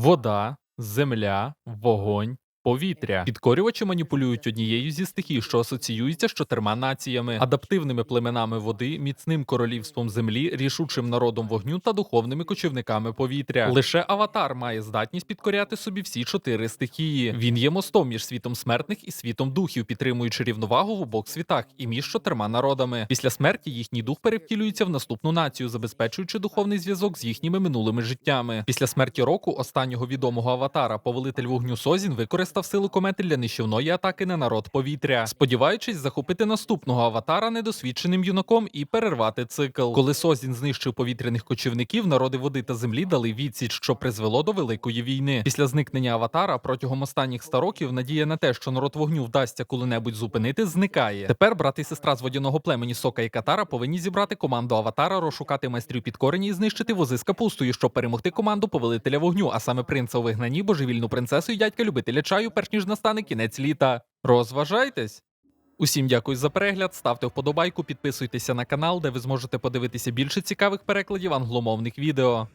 вода, земля, вогонь. Повітря підкорювачі маніпулюють однією зі стихій, що асоціюється з чотирма націями, адаптивними племенами води, міцним королівством землі, рішучим народом вогню та духовними кочівниками повітря. Лише аватар має здатність підкоряти собі всі чотири стихії. Він є мостом між світом смертних і світом духів, підтримуючи рівновагу в обох світах і між чотирма народами. Після смерті їхній дух перевтілюється в наступну націю, забезпечуючи духовний зв'язок з їхніми минулими життями. Після смерті року останнього відомого аватара, повелитель вогню Созін використав силу комети для нищівної атаки на народ повітря, сподіваючись захопити наступного аватара недосвідченим юнаком і перервати цикл. Коли Созін знищив повітряних кочівників, народи води та землі дали відсіч, що призвело до великої війни. Після зникнення аватара протягом останніх 100 років надія на те, що народ вогню вдасться коли-небудь зупинити, зникає. Тепер брат і сестра з водяного племені Сока і Катара повинні зібрати команду аватара, розшукати майстрів підкорені і знищити вози з капустою, щоб перемогти команду повелителя вогню, а саме принца у вигнанні, божевільну принцесу і дядька любителя чаю, перш ніж настане кінець літа. Розважайтесь! Усім дякую за перегляд. Ставте вподобайку, підписуйтеся на канал, де ви зможете подивитися більше цікавих перекладів англомовних відео.